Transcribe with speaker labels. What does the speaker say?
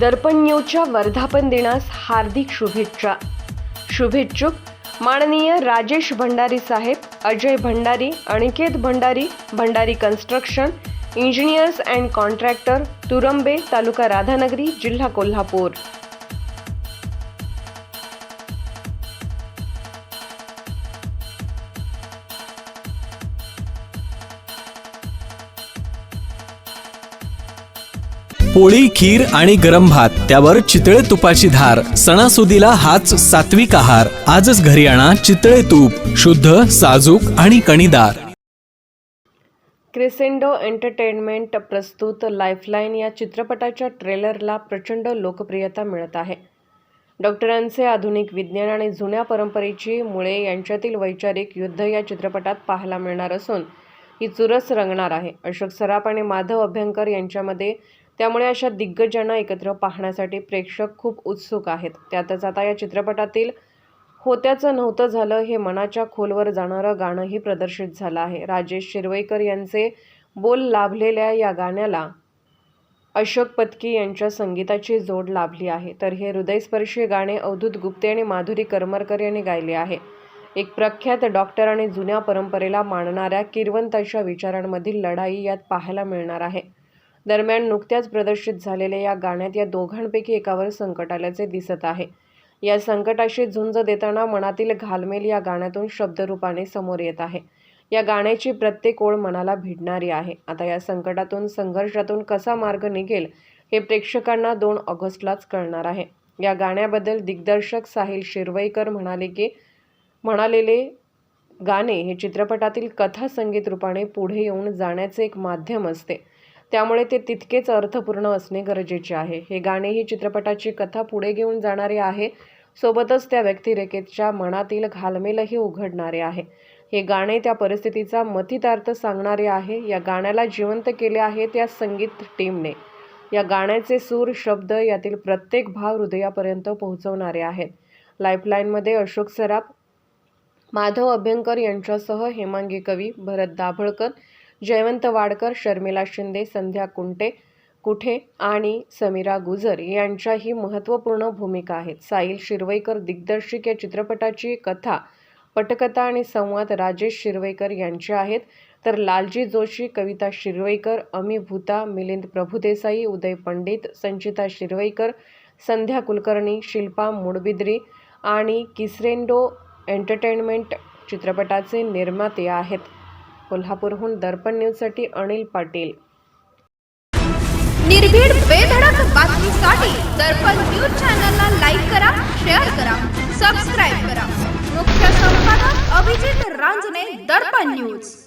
Speaker 1: दर्पण न्यूजच्या वर्धापन दिनास हार्दिक शुभेच्छा. शुभेच्छुक माननीय राजेश भंडारी साहेब Ajay Bhandari Aniket Bhandari Bhandari construction engineers and contractor Turambe taluka Radhanagari जिल्हा कोल्हापूर.
Speaker 2: पोळी खीर आणि गरम भात त्यावर चितळे तुपाची धार सणासुदीला हाच सात्विक आहार. आजच घरी आणा चितळे तूप शुद्ध साजूक आणि कणीदार.
Speaker 1: क्रिसेंडो एंटरटेनमेंट प्रस्तुत लाईफलाईन या चित्रपटाच्या ट्रेलरला प्रचंड लोकप्रियता मिळत आहे. डॉक्टरांचे आधुनिक विज्ञान आणि जुन्या परंपरेची मुळे यांच्यातील वैचारिक युद्ध या चित्रपटात पाहायला मिळणार असून ही चुरस रंगणार आहे. अशोक सराफ आणि माधव अभ्यंकर यांच्यामध्ये त्यामुळे अशा दिग्गजांना एकत्र पाहण्यासाठी प्रेक्षक खूप उत्सुक आहेत. त्यातच आता या चित्रपटातील होत्याचं नव्हतं झालं हे मनाच्या खोलवर जाणारं गाणंही प्रदर्शित झालं आहे. राजेश शिरवईकर यांचे बोल लाभलेल्या या गाण्याला अशोक पत्की यांच्या संगीताची जोड लाभली आहे. तर हे हृदयस्पर्शी गाणे अवधूत गुप्ते आणि माधुरी करमरकर यांनी गायले आहे. एक प्रख्यात डॉक्टर आणि जुन्या परंपरेला मानणाऱ्या किरवंताच्या विचारांमधील लढाई यात पाहायला मिळणार आहे. दरम्यान नुकत्याच प्रदर्शित झालेल्या या गाण्यात या दोघांपैकी एकावर संकट आल्याचे दिसत आहे. या संकटाशी झुंज देताना मनातील घालमेल या गाण्यातून शब्दरूपाने समोर येत आहे. या गाण्याची प्रत्येक ओळ मनाला भिडणारी आहे. आता या संकटातून संघर्षातून कसा मार्ग निघेल हे प्रेक्षकांना दोन ऑगस्टलाच कळणार आहे. या गाण्याबद्दल दिग्दर्शक साहिल शिरवईकर म्हणाले की म्हणालेले गाणे हे चित्रपटातील कथा संगीत रूपाने पुढे येऊन जाण्याचे एक माध्यम असते. त्यामुळे ते तितकेच अर्थपूर्ण असणे गरजेचे आहे. हे गाणे ही चित्रपटाची कथा पुढे घेऊन जाणारे आहे. सोबतच त्या व्यक्तिरेखेच्या मनातील घालमेलही उघडणारे आहे. हे गाणे त्या परिस्थितीचा मतितार्थ सांगणारे आहे. या गाण्याला जिवंत केले आहे त्या संगीत टीमने. या गाण्याचे सूर शब्द यातील प्रत्येक भाव हृदयापर्यंत पोहोचवणारे आहेत. लाईफलाईनमध्ये अशोक सराफ माधव अभ्यंकर यांच्यासह हेमांगी कवी भरत दाभळकर जयवंत वाडकर शर्मिला शिंदे संध्या कुंटे कुठे आणि समीरा गुजर यांच्याही महत्त्वपूर्ण भूमिका आहेत. साहिल शिरवईकर दिग्दर्शक या चित्रपटाची कथा पटकथा आणि संवाद राजेश शिरवईकर यांचे आहेत. तर लालजी जोशी कविता शिरवईकर अमी भूता मिलिंद प्रभुदेसाई उदय पंडित संचिता शिरवईकर संध्या कुलकर्णी शिल्पा मुडबिद्री आणि किसरेंडो एंटरटेनमेंट चित्रपटाचे निर्माते आहेत. कोल्हापूरहून दर्पण न्यूजसाठी अनिल पाटील.
Speaker 3: निर्भीड बेधडक बातमीसाठी दर्पण न्यूज चॅनलला लाईक करा शेअर करा सबस्क्राईब करा. मुख्य संपादक अभिजित रांजणे दर्पण न्यूज.